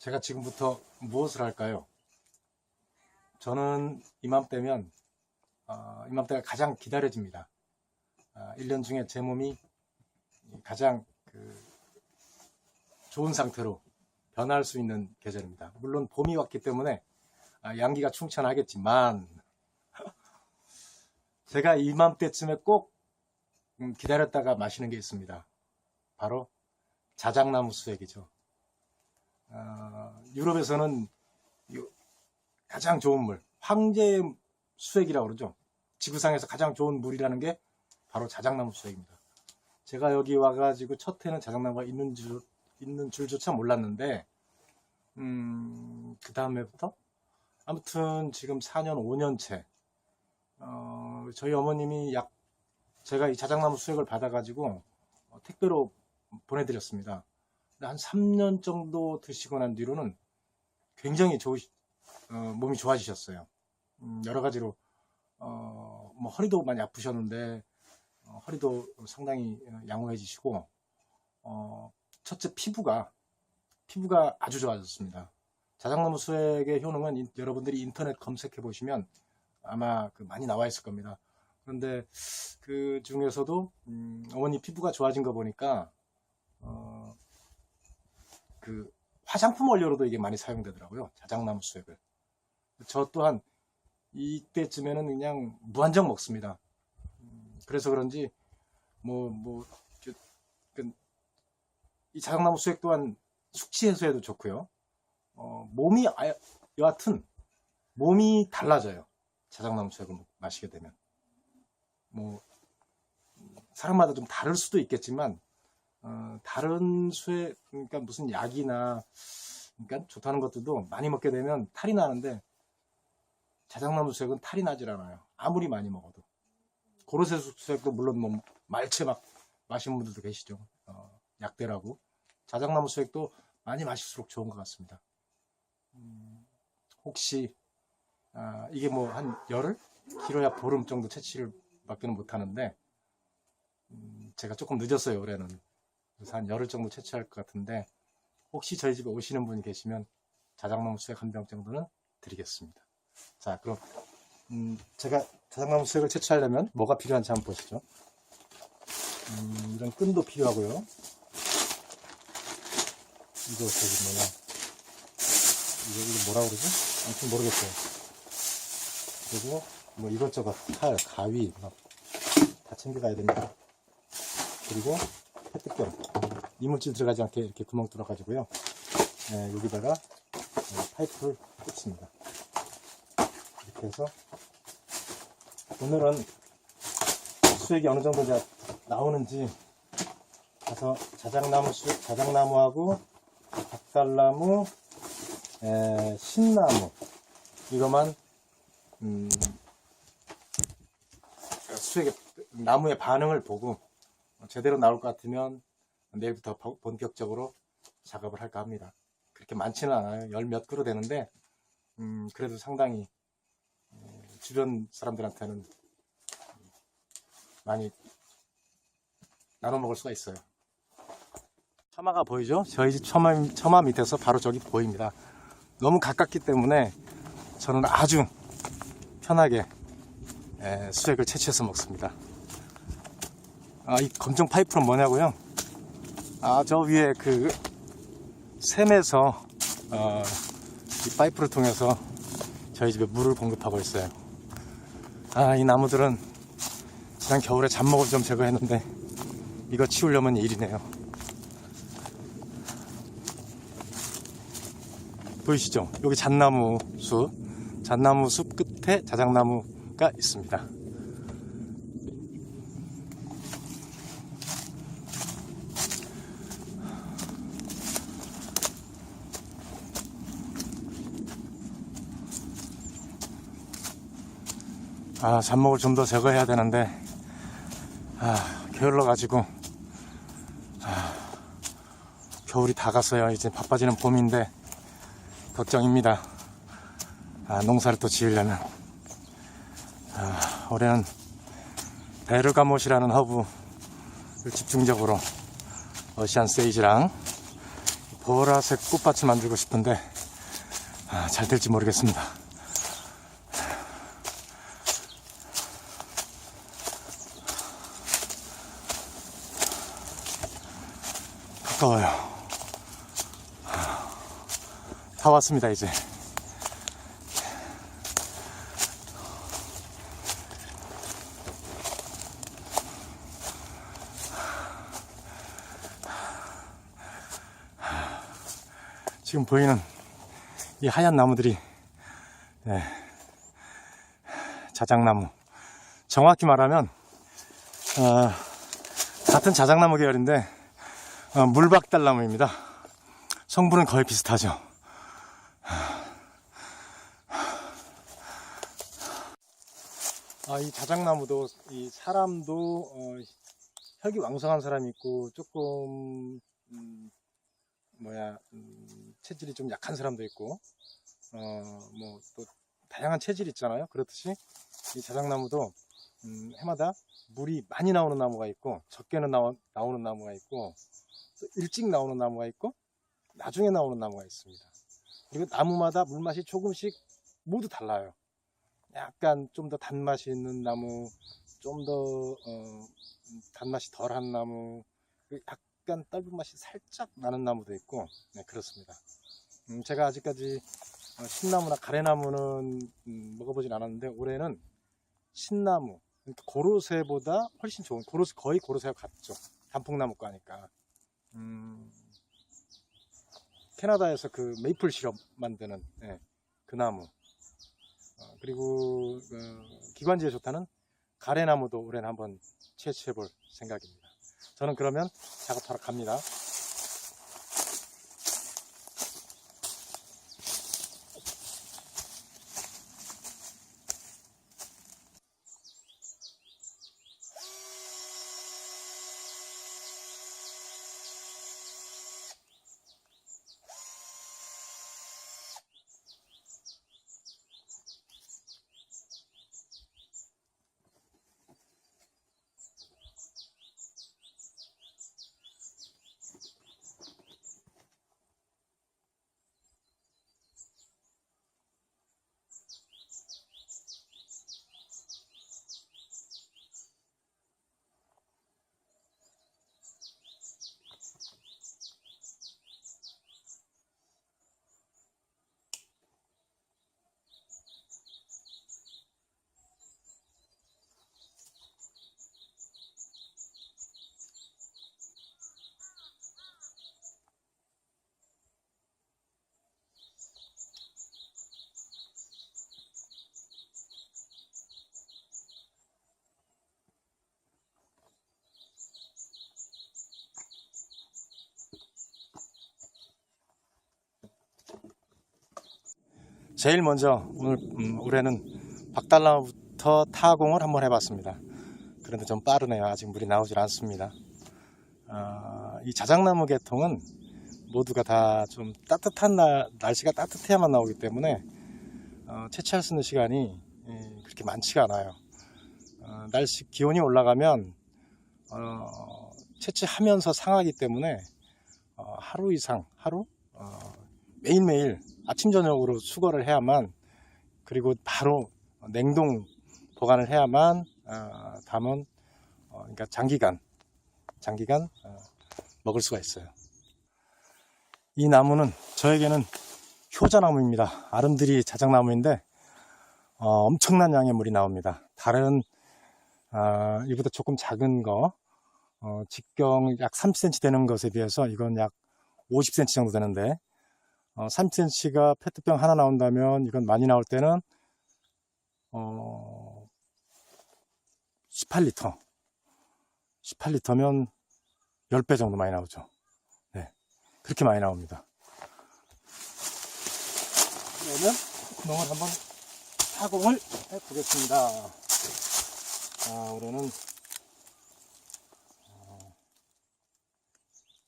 제가 지금부터 무엇을 할까요? 저는 이맘때면 어, 이맘때가 가장 기다려집니다. 아, 1년 중에 제 몸이 가장 그 좋은 상태로 변할 수 있는 계절입니다. 물론 봄이 왔기 때문에 아, 양기가 충천하겠지만 제가 이맘때쯤에 꼭 음, 기다렸다가 마시는 게 있습니다. 바로 자작나무 수액이죠. 어, 유럽에서는 이 가장 좋은 물, 황제 수액이라고 그러죠. 지구상에서 가장 좋은 물이라는 게 바로 자작나무 수액입니다. 제가 여기 와가지고 첫 해는 자작나무가 있는 줄, 있는 줄조차 몰랐는데, 음, 그 다음에부터? 아무튼 지금 4년, 5년째, 어, 저희 어머님이 약, 제가 이 자작나무 수액을 받아가지고 어, 택배로 보내드렸습니다. 한 3년 정도 드시고 난 뒤로는 굉장히 좋으, 어, 몸이 좋아지셨어요. 음, 여러 가지로, 어, 뭐 허리도 많이 아프셨는데, 어, 허리도 상당히 양호해지시고, 어, 첫째 피부가, 피부가 아주 좋아졌습니다. 자작나무 수액의 효능은 인- 여러분들이 인터넷 검색해 보시면 아마 그 많이 나와 있을 겁니다. 그런데 그 중에서도, 음, 어머니 피부가 좋아진 거 보니까, 어, 그 화장품 원료로도 이게 많이 사용되더라고요. 자작나무 수액을. 저 또한 이때쯤에는 그냥 무한정 먹습니다. 음, 그래서 그런지 뭐 뭐 이 자작나무 수액 또한 숙취 해소에도 좋고요. 어, 몸이 아, 여하튼 몸이 달라져요. 자작나무 수액을 마시게 되면 뭐 사람마다 좀 다를 수도 있겠지만 어, 다른 수액 그러니까 무슨 약이나 그러니까 좋다는 것들도 많이 먹게 되면 탈이 나는데 자작나무 수액은 탈이 나질 않아요. 아무리 많이 먹어도. 고로쇠 수액도 물론 뭐 말채 막 마시는 분들도 계시죠. 어, 약대라고. 자작나무 수액도 많이 마실수록 좋은 것 같습니다. 음, 혹시 아, 이게 뭐 한 열흘? 길어야 보름 정도 채취를 밖에는 못하는데 음, 제가 조금 늦었어요 올해는. 그래서 한 열흘 정도 채취할 것 같은데 혹시 저희 집에 오시는 분이 계시면 자작나무 수액 한 병 정도는 드리겠습니다. 자, 그럼 음, 제가 자작나무 수액을 채취하려면 뭐가 필요한지 한번 보시죠. 음, 이런 끈도 필요하고요. 이거 저기 뭐냐 이거 이거 뭐라 그러지? 아무튼 모르겠어요. 그리고 뭐 이것저것 칼, 가위 막 다 챙겨가야 됩니다. 그리고 페트병 이물질 들어가지 않게 이렇게 구멍 뚫어 가지고요. 네, 여기다가 네, 파이프를 꽂습니다. 이렇게 해서 오늘은 수액이 어느 정도 나오는지 가서 자작나무 수 자작나무하고 박달나무, 에, 신나무 이거만 음, 수액의 나무의 반응을 보고 제대로 나올 것 같으면 내일부터 버- 본격적으로 작업을 할까 합니다. 그렇게 많지는 않아요. 열 몇 그루 되는데 음, 그래도 상당히 어, 주변 사람들한테는 많이 나눠 먹을 수가 있어요. 처마가 보이죠? 저희 집 처마, 처마 밑에서 바로 저기 보입니다. 너무 가깝기 때문에 저는 아주 편하게 에, 수액을 채취해서 먹습니다. 아, 이 검정 파이프는 뭐냐고요? 아, 저 위에 그 샘에서 어, 이 파이프를 통해서 저희 집에 물을 공급하고 있어요. 아, 이 나무들은 지난 겨울에 잡목을 좀 제거했는데 이거 치우려면 일이네요. 보이시죠? 여기 잣나무 숲, 잣나무 숲 끝에 자작나무가 있습니다. 아, 잡목을 좀 더 제거해야 되는데, 아, 게을러 가지고, 아, 겨울이 다 갔어요. 이제 바빠지는 봄인데, 걱정입니다. 아, 농사를 또 지으려면. 아, 올해는 베르가못이라는 허브를 집중적으로 어시안 세이지랑 보라색 꽃밭을 만들고 싶은데 아, 잘 될지 모르겠습니다. 가까워요. 다 왔습니다, 이제. 지금 보이는 이 하얀 나무들이 네, 자작나무. 정확히 말하면 어, 같은 자작나무 계열인데 어, 물박달나무입니다. 성분은 거의 비슷하죠. 아, 이 자작나무도 이 사람도 어, 혈기 왕성한 사람이 있고 조금 음, 뭐야 음, 체질이 좀 약한 사람도 있고 어 뭐 또 다양한 체질이 있잖아요 그렇듯이 이 자작나무도 음, 해마다 물이 많이 나오는 나무가 있고 적게는 나오, 나오는 나무가 있고 또 일찍 나오는 나무가 있고 나중에 나오는 나무가 있습니다. 그리고 나무마다 물맛이 조금씩 모두 달라요. 약간 좀 더 단맛이 있는 나무 좀더 어, 단맛이 덜한 나무 그리고 약간 떫은 맛이 살짝 나는 나무도 있고 네 그렇습니다. 음, 제가 아직까지 어, 신나무나 가래나무는 음, 먹어보진 않았는데 올해는 신나무 그러니까 고로쇠보다 훨씬 좋은 고로쇠 거의 고로쇠와 같죠. 단풍나무과 하니까 음, 캐나다에서 그 메이플 시럽 만드는 예, 그 나무. 어, 그리고 어, 기관지에 좋다는 가래나무도 올해는 한번 채취해 볼 생각입니다. 저는 그러면 작업하러 갑니다 제일 먼저 오늘 음, 올해는 박달나무부터 타공을 한번 해봤습니다. 그런데 좀 빠르네요. 아직 물이 나오질 않습니다. 아, 이 자작나무 계통은 모두가 다 좀 따뜻한 날, 날씨가 따뜻해야만 나오기 때문에 어, 채취할 수 있는 시간이 예, 그렇게 많지가 않아요. 어, 날씨 기온이 올라가면 어, 채취하면서 상하기 때문에 어, 하루 이상 하루 어, 매일매일 아침 저녁으로 수거를 해야만 그리고 바로 냉동 보관을 해야만 어, 담은 어, 그러니까 장기간 장기간 어, 먹을 수가 있어요. 이 나무는 저에게는 효자나무입니다. 아름드리 자작나무인데 어, 엄청난 양의 물이 나옵니다. 다른 아, 이보다 조금 작은 거 어, 직경 약 30cm 되는 것에 비해서 이건 약 50cm 정도 되는데 어, 3cm가 페트병 하나 나온다면 이건 많이 나올 때는 어, 18리터. 18리터면 10배 정도 많이 나오죠. 네, 그렇게 많이 나옵니다. 그러면 구멍을 한번 타공을 해 보겠습니다. 아, 올해는 어,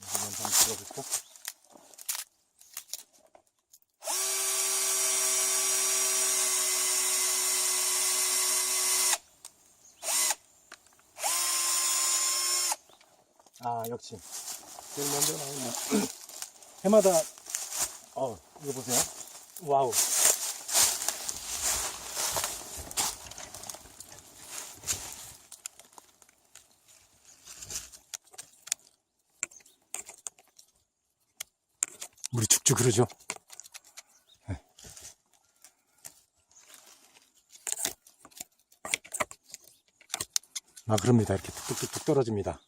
한번 들어보고 아 역시 제일 먼저 나오는 해마다 어 이거 보세요. 와우. 물이 축축 흐르죠. 네. 막 그럽니다. 이렇게 뚝뚝뚝뚝 떨어집니다.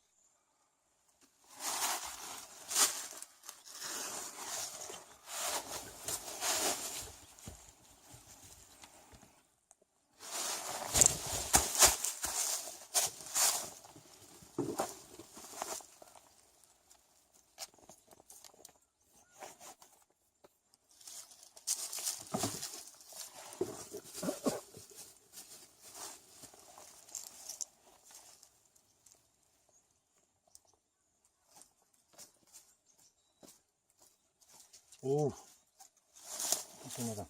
오, 엄청나다.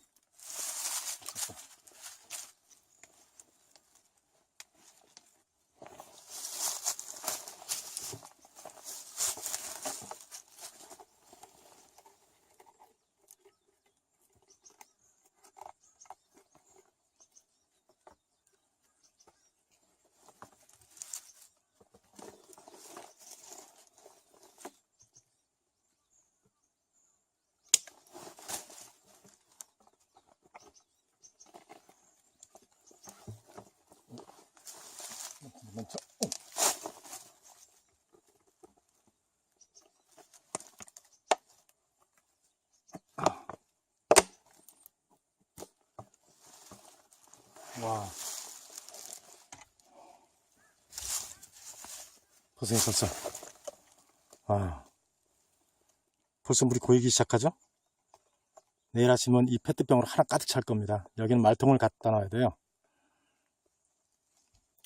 와. 보세요, 벌써. 아. 벌써 물이 고이기 시작하죠? 내일 아침은 이 페트병으로 하나 가득 찰 겁니다. 여기는 말통을 갖다 놔야 돼요.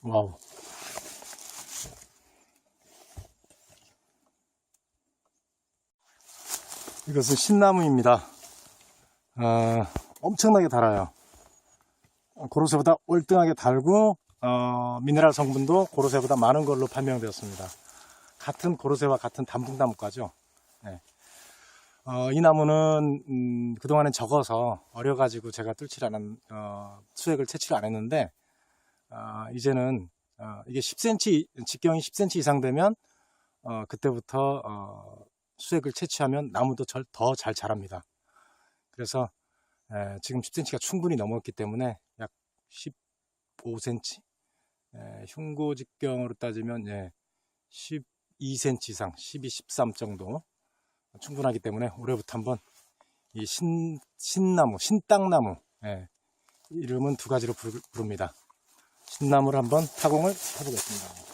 와우. 이것은 신나무입니다. 어, 엄청나게 달아요. 고로쇠보다 월등하게 달고 어, 미네랄 성분도 고로쇠보다 많은 걸로 판명되었습니다. 같은 고로쇠와 같은 단풍나무과죠. 네. 어, 이 나무는 음, 그동안엔 적어서 어려가지고 제가 뚫질 않은 어, 수액을 채취를 안 했는데 어, 이제는 어, 이게 10cm 직경이 10cm 이상 되면 어, 그때부터 어, 수액을 채취하면 나무도 더 잘 자랍니다. 그래서 에, 지금 10cm가 충분히 넘었기 때문에 약 15cm 에, 흉고 직경으로 따지면 예, 12cm 이상 12, 13 정도 충분하기 때문에 올해부터 한번 이 신, 신나무, 신땅나무 예, 이름은 두 가지로 부르, 부릅니다. 신나무를 한번 타공을 해보겠습니다.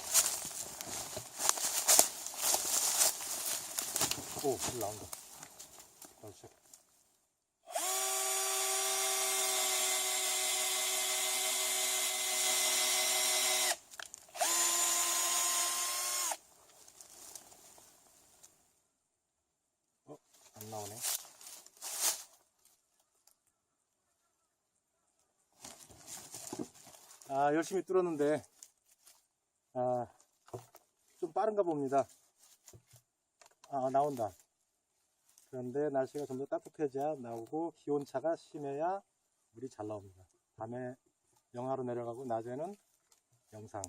오, 불 나온다. 나오기 시작해. 어, 안 나오네. 아, 열심히 뚫었는데, 아, 좀 빠른가 봅니다. 아, 나온다. 그런데 날씨가 좀더 따뜻해져야 나오고, 기온차가 심해야 물이 잘 나옵니다. 밤에 영하로 내려가고, 낮에는 영상.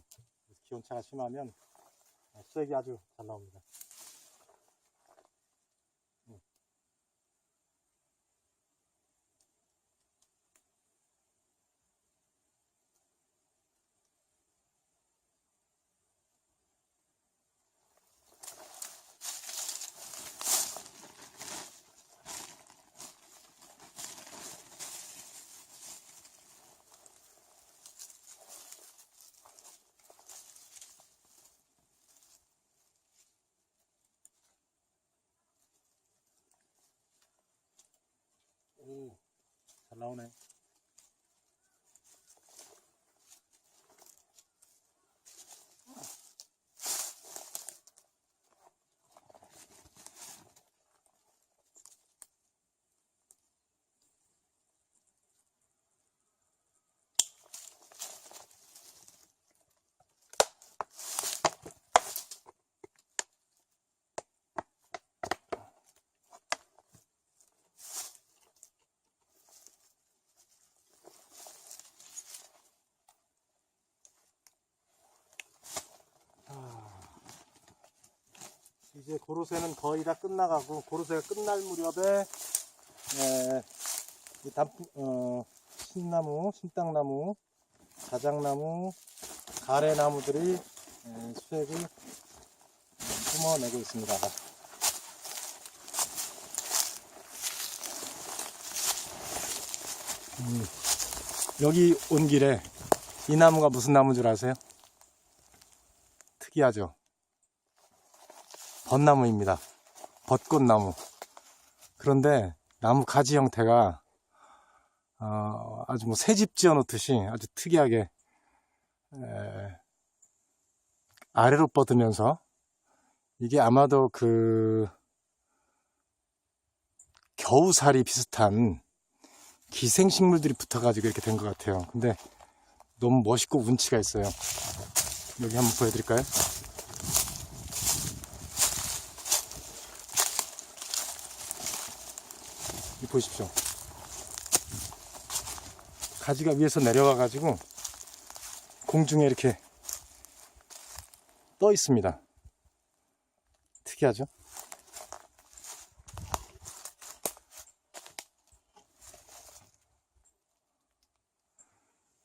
기온차가 심하면 수액이 아주 잘 나옵니다. 오, 잘 나오 이제 고로쇠는 거의 다 끝나가고 고로쇠가 끝날 무렵에 에, 이 단풍 어, 신나무, 신땅나무, 자작나무, 가래나무들이 에, 수액을 음, 뿜어내고 있습니다. 음, 여기 온 길에 이 나무가 무슨 나무인 줄 아세요? 특이하죠? 벚나무입니다. 벚꽃나무. 그런데 나무 가지 형태가 어, 아주 뭐 새집 지어 놓듯이 아주 특이하게 에, 아래로 뻗으면서 이게 아마도 그 겨우살이 비슷한 기생식물들이 붙어가지고 이렇게 된 것 같아요. 근데 너무 멋있고 운치가 있어요. 여기 한번 보여드릴까요? 보십시오. 가지가 위에서 내려와 가지고 공중에 이렇게 떠 있습니다. 특이하죠?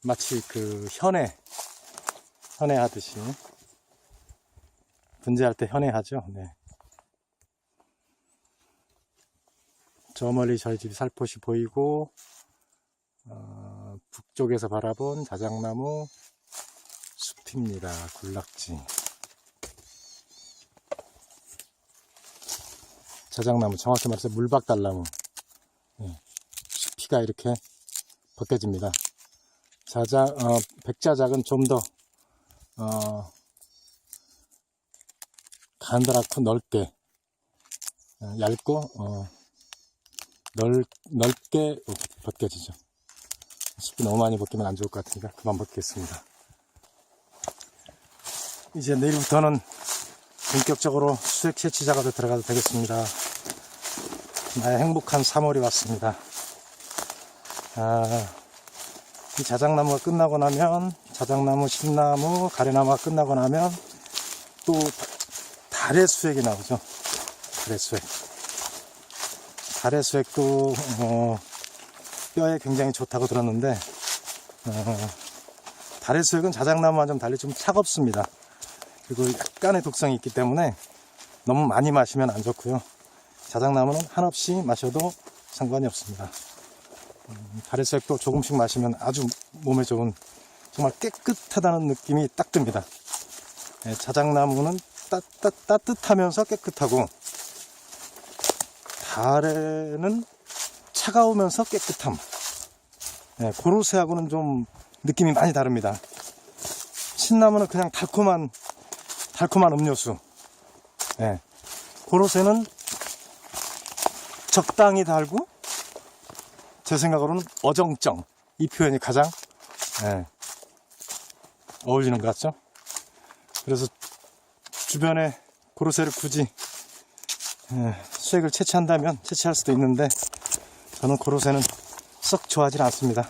마치 그 현해 현해 하듯이 분재할 때 현해 하죠. 네. 저 멀리 저희 집 살포시 보이고 어, 북쪽에서 바라본 자작나무 숲입니다. 군락지. 자작나무 정확히 말해서 물박달나무 예, 숲이가 이렇게 벗겨집니다. 자작 어, 백자작은 좀더 어, 간다랗고 넓게 어, 얇고 어, 넓, 넓게 벗겨지죠. 숲이 너무 많이 벗기면 안 좋을 것 같으니까 그만 벗겠습니다. 이제 내일부터는 본격적으로 수액 채취 작업에 들어가도 되겠습니다. 나의 행복한 3월이 왔습니다. 아, 이 자작나무가 끝나고 나면 자작나무, 신나무, 가래나무가 끝나고 나면 또 달의 수액이 나오죠. 달의 수액. 달의 수액도 어, 뼈에 굉장히 좋다고 들었는데 어, 달의 수액은 자작나무와 좀 달리 좀 차갑습니다. 그리고 약간의 독성이 있기 때문에 너무 많이 마시면 안 좋고요. 자작나무는 한없이 마셔도 상관이 없습니다. 음, 달의 수액도 조금씩 마시면 아주 몸에 좋은 정말 깨끗하다는 느낌이 딱 듭니다. 예, 자작나무는 따, 따, 따뜻하면서 깨끗하고 달에는 차가우면서 깨끗함. 예, 고로쇠하고는 좀 느낌이 많이 다릅니다. 신나무는 그냥 달콤한 달콤한 음료수. 예, 고로쇠는 적당히 달고 제 생각으로는 어정쩡 이 표현이 가장 예, 어울리는 것 같죠? 그래서 주변에 고로쇠를 굳이 예, 수액을 채취한다면 채취할 수도 있는데 저는 고로쇠는 썩 좋아하지 않습니다.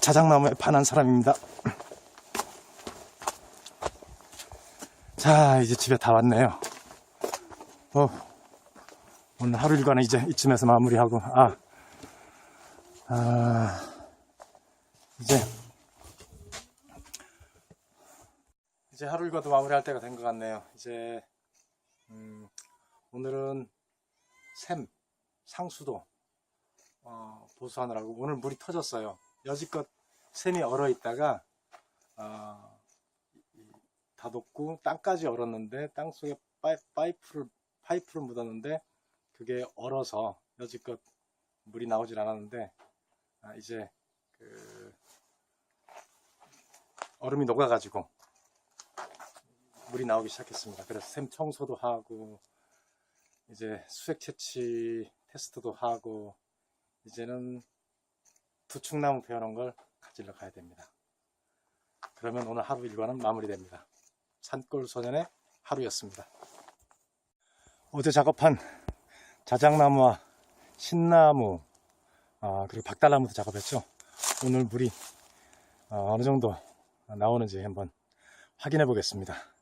자작나무에 반한 사람입니다. 자 이제 집에 다 왔네요. 어, 오늘 하루 일과는 이제 이쯤에서 마무리하고 아, 아 이제 이제 하루 일과도 마무리할 때가 된 것 같네요. 이제 음, 오늘은 샘, 상수도 어, 보수하느라고 오늘 물이 터졌어요. 여지껏 샘이 얼어 있다가 어, 이- 다독고 땅까지 얼었는데 땅 속에 파이, 파이프를 파이프를 묻었는데 그게 얼어서 여지껏 물이 나오질 않았는데 아, 이제 그 얼음이 녹아가지고 물이 나오기 시작했습니다. 그래서 샘 청소도 하고 이제 수액 채취 테스트도 하고 이제는 두축나무 베어놓은 걸 가지러 가야 됩니다. 그러면 오늘 하루 일과는 마무리됩니다. 산골 소년의 하루였습니다. 어제 작업한 자작나무와 신나무 아, 그리고 박달나무도 작업했죠. 오늘 물이 어, 어느 정도 나오는지 한번 확인해 보겠습니다.